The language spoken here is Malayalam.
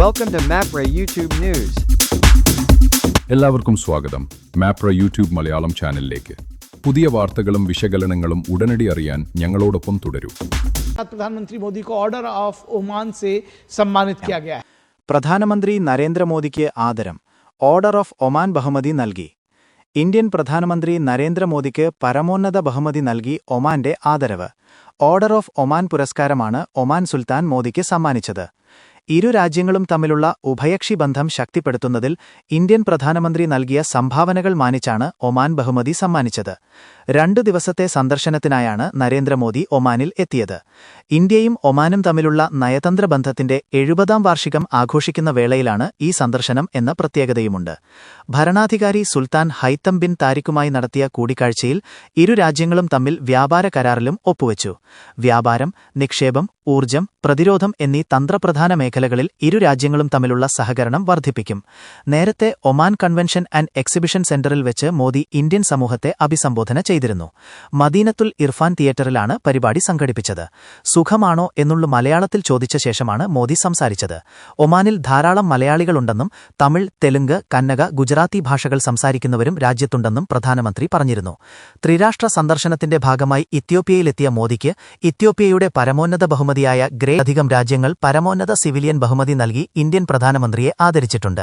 Welcome to Mapra YouTube News. എല്ലാവർക്കും സ്വാഗതം. മാപ്ര യൂട്യൂബ് മലയാളം ചാനലിലേക്ക്. പുതിയ വാർത്തകളും വിശകലനങ്ങളും ഉടനടി അറിയാൻ ഞങ്ങളോടൊപ്പം തുടരൂ. പ്രധാനമന്ത്രി മോദിക്ക് ഓർഡർ ഓഫ് ഒമാൻ സേ സമ്മാനിത് പ്രധാനമന്ത്രി നരേന്ദ്രമോദിക്ക് ആദരം. ഓർഡർ ഓഫ് ഒമാൻ ബഹുമതി നൽകി. ഇന്ത്യൻ പ്രധാനമന്ത്രി നരേന്ദ്രമോദിക്ക് പരമോന്നത ബഹുമതി നൽകി ഒമാന്റെ ആദരവ്. ഓർഡർ ഓഫ് ഒമാൻ പുരസ്കാരമാണ് ഒമാൻ സുൽത്താൻ മോദിക്ക് സമ്മാനിച്ചത്. ഇരു രാജ്യങ്ങളും തമ്മിലുള്ള ഉഭയകക്ഷി ബന്ധം ശക്തിപ്പെടുത്തുന്നതിൽ ഇന്ത്യൻ പ്രധാനമന്ത്രി നൽകിയ സംഭാവനകൾ മാനിച്ചാണ് ഒമാൻ ബഹുമതി സമ്മാനിച്ചത്. രണ്ടു ദിവസത്തെ സന്ദർശനത്തിനായാണ് നരേന്ദ്രമോദി ഒമാനിൽ എത്തിയത്. ഇന്ത്യയും ഒമാനും തമ്മിലുള്ള നയതന്ത്ര ബന്ധത്തിന്റെ എഴുപതാം വാർഷികം ആഘോഷിക്കുന്ന വേളയിലാണ് ഈ സന്ദർശനം എന്ന പ്രത്യേകതയുമുണ്ട്. ഭരണാധികാരി സുൽത്താൻ ഹൈത്തം ബിൻ താരിഖുമായി നടത്തിയ കൂടിക്കാഴ്ചയിൽ ഇരു രാജ്യങ്ങളും തമ്മിൽ വ്യാപാര കരാറിലും ഒപ്പുവച്ചു. വ്യാപാരം നിക്ഷേപം ഊർജം പ്രതിരോധം എന്നീ തന്ത്രപ്രധാന മേഖലകളിൽ ഇരു രാജ്യങ്ങളും തമ്മിലുള്ള സഹകരണം വർദ്ധിപ്പിക്കും നേരത്തെ ഒമാൻ കൺവെൻഷൻ ആൻഡ് എക്സിബിഷൻ സെന്ററിൽ വെച്ച് മോദി ഇന്ത്യൻ സമൂഹത്തെ അഭിസംബോധന ചെയ്തിരുന്നു. മദീനത്തുൽ ഇർഫാൻ തിയേറ്ററിലാണ് പരിപാടി സംഘടിപ്പിച്ചത്. സുഖമാണോ എന്നുള്ള മലയാളത്തിൽ ചോദിച്ച ശേഷമാണ് മോദി സംസാരിച്ചത്. ഒമാനിൽ ധാരാളം മലയാളികളുണ്ടെന്നും തമിഴ് തെലുങ്ക് കന്നഡ ഗുജറാത്തി ഭാഷകൾ സംസാരിക്കുന്നവരും രാജ്യത്തുണ്ടെന്നും പ്രധാനമന്ത്രി പറഞ്ഞിരുന്നു. ത്രിരാഷ്ട്ര സന്ദർശനത്തിന്റെ ഭാഗമായി ഇത്യോപ്യയിലെത്തിയ മോദിക്ക് ഇത്യോപ്യയുടെ പരമോന്നത ബഹുമതിയായ ഗ്രേ അധികം രാജ്യങ്ങൾ പരമോന്നത സിവിലിയൻ ബഹുമതി നൽകി ഇന്ത്യൻ പ്രധാനമന്ത്രിയെ ആദരിച്ചിട്ടുണ്ട്.